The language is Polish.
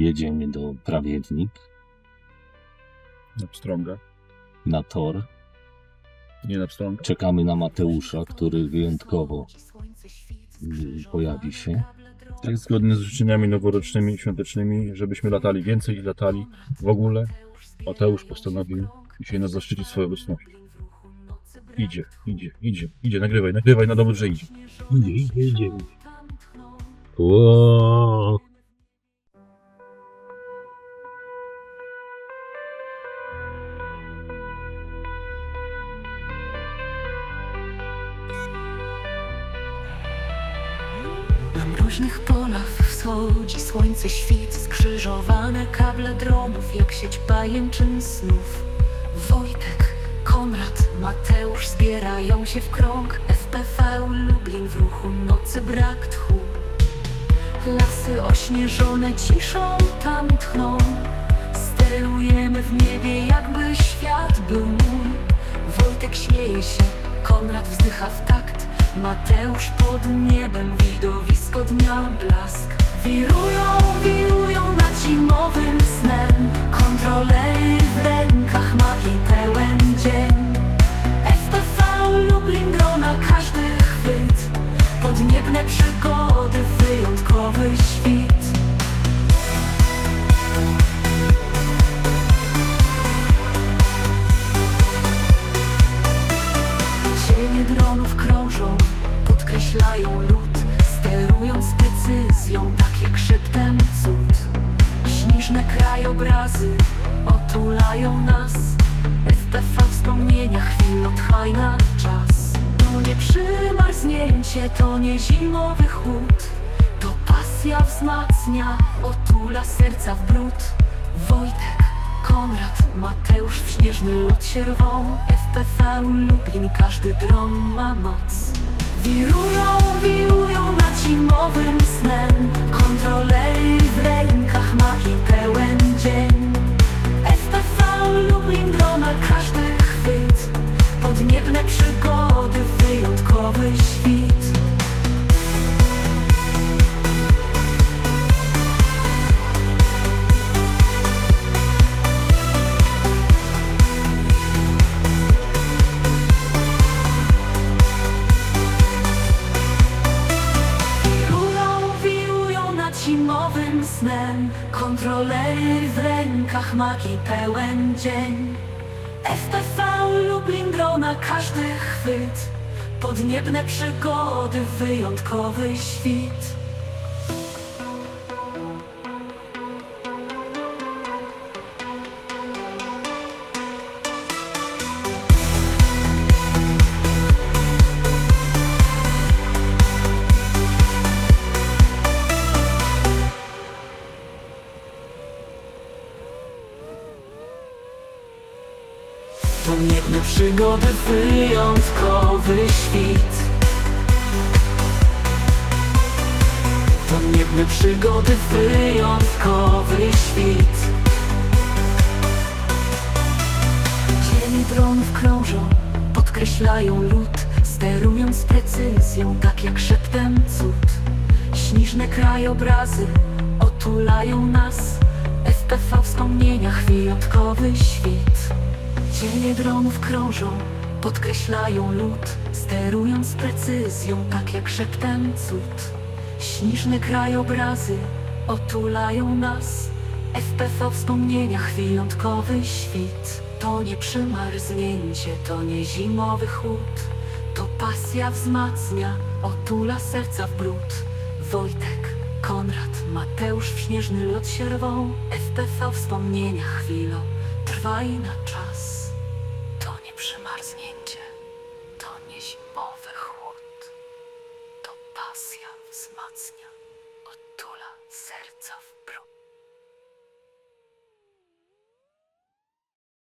jedziemy do Prawiednik Na pstrąga. na tor. Nie na pstrąga. Czekamy na Mateusza, który wyjątkowo pojawi się. Tak zgodnie z życzeniami noworocznymi i świątecznymi, żebyśmy latali więcej i latali w ogóle. Mateusz postanowił dzisiaj nas zaszczycić swoją obecnością. Idzie, idzie, idzie, idzie, nagrywaj, nagrywaj na dowód, że idzie. Idzie, idzie, idzie. idzie. Ło! Na mroźnych polach wschodzi słońce świt Skrzyżowane kable dronów jak sieć pajęczyn snów. Wojtek, Konrad, Mateusz zbierają się w krąg FPV Lublin w ruchu nocy brak tchu. Lasy ośnieżone ciszą tam tchną. Sterujemy w niebie jakby świat był mój. Wojtek śmieje się, Konrad wzdycha w takt Mateusz pod niebem, widowisko dnia blask. Wirują, podkreślają lód Sterując precyzją, tak jak szeptem cud. Śniżne krajobrazy otulają nas FPV wspomnienia chwil otchaj na czas. To nie przymarznięcie, to nie zimowy chłód. To pasja wzmacnia, otula serca w brud. Wojtek, Konrad, Mateusz w śnieżny lot się rwą. FPV Lublin, każdy dron ma moc Wirują, wirują nad zimowym snem. Kontrolery w rękach, Kontrolery w rękach, magii pełen dzień. FPV Lublin drona każdy chwyt. Podniebne przygody, wyjątkowy świt Podniebne przygody, wyjątkowy świt. Podniebne przygody, wyjątkowy świt. Cienie dronów krążą, podkreślają lód Sterując precyzją, tak jak szeptem cud. Śniżne krajobrazy otulają nas FPV wspomnienia, wyjątkowy świt Cienie dronów krążą, podkreślają lód Sterując precyzją, tak jak szeptem cud. Śniżne krajobrazy otulają nas. FPV wspomnienia, wyjątkowy świt. To nie przymarznięcie, to nie zimowy chłód. To pasja wzmacnia, otula serca w brud. Wojtek, Konrad, Mateusz w śnieżny lot się rwą. FPV wspomnienia chwilą, trwaj na pasja wzmacnia, otula serca w bruk.